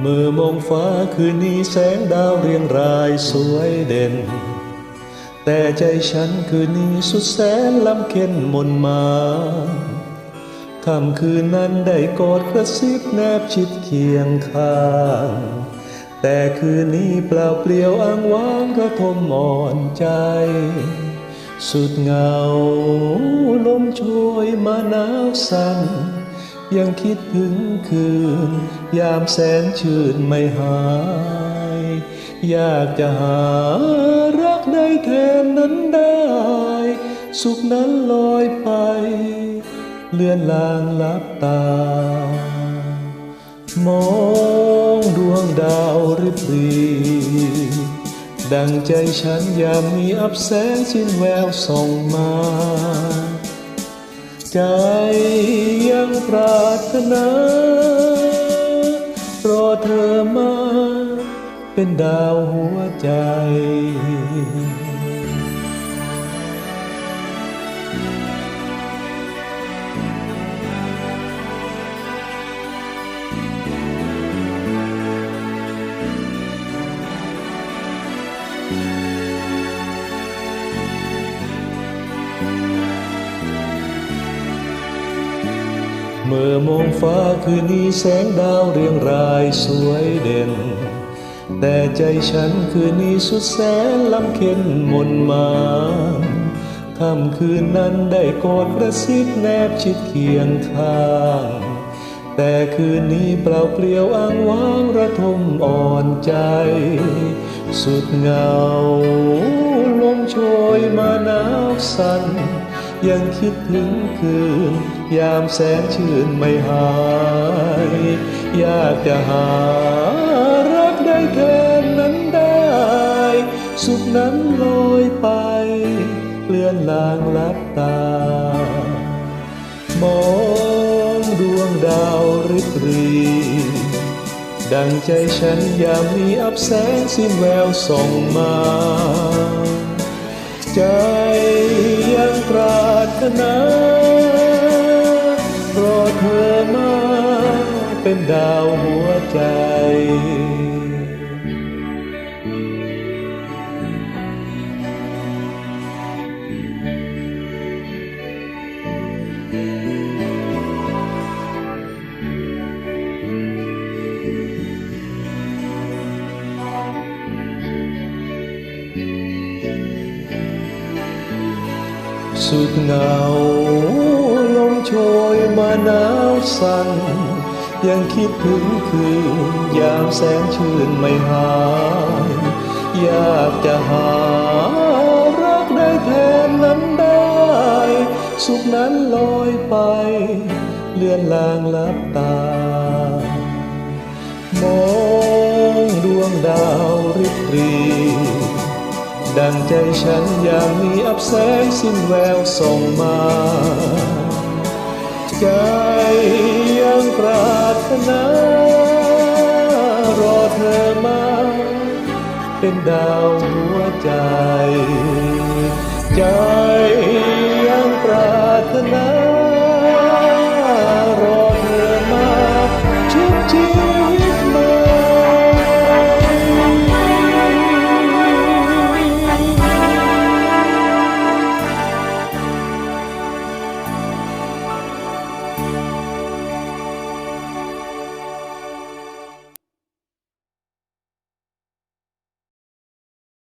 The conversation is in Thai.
เมื่อมองฟ้าคืนนี้แสงดาวเรียงรายสวยเด่น แต่ใจฉันคืนนี้สุดแสนลำเค็นมนมาค่ำคืนนั้นได้กอดกระซิบแนบชิดเคียงข้าง แต่คืนนี้เปล่าเปลี่ยวอ้างว้างกระทมอ่อนใจ สุดเหงาลมโชยมาหนาวสั่น ยังคิดถึงคืน ยามแสนชื่นไม่หาย อยากจะหารักได้แทนนั้นได้ สุขนั้นลอยไป เลื่อนลางลับตา มองดวงดาวริบรีดังใจฉันยามมีอับแสงสิ้นแววส่องมา ใจยังปรารถนารอเธอมาเป็นดาวหัวใจ เมื่อมองฟ้าคืนนี้แสงดาวเรียงรายสวยเด่น แต่ใจฉันคืนนี้สุดแสนลำเค็นมนมาค่ำคืนนั้นได้กอดกระซิบแนบชิดเคียงข้าง แต่คืนนี้เปล่าเปลี่ยวอ้างว้างระทมอ่อนใจ สุดเหงาลมโชยมาหนาวสั่น ยังคิดถึงคืน ยามแสนชื่นไม่หาย อยากจะหารักได้แทนนั้นได้ สุขนั้นลอยไป เลื่อนลางลับตา มองดวงดาวริบหรีดังใจฉันยามมีอับแสงสิ้นแววส่องมา ใจยังปรารถนารอเธอมาเป็นดาวหัวใจ สุดเหงาลมโชยมาหนาวสั่นยังคิดถึงคืนยามแสนชื่นไม่หายอยากจะหารักได้แทนนั้นได้ สุขนั้นลอยไป เลือนลางลับตา ดังใจฉันยามมีอับแสงสิ้นแววส่องมา ใจยังปรารถนารอเธอมา เป็นดาวหัวใจ ใจ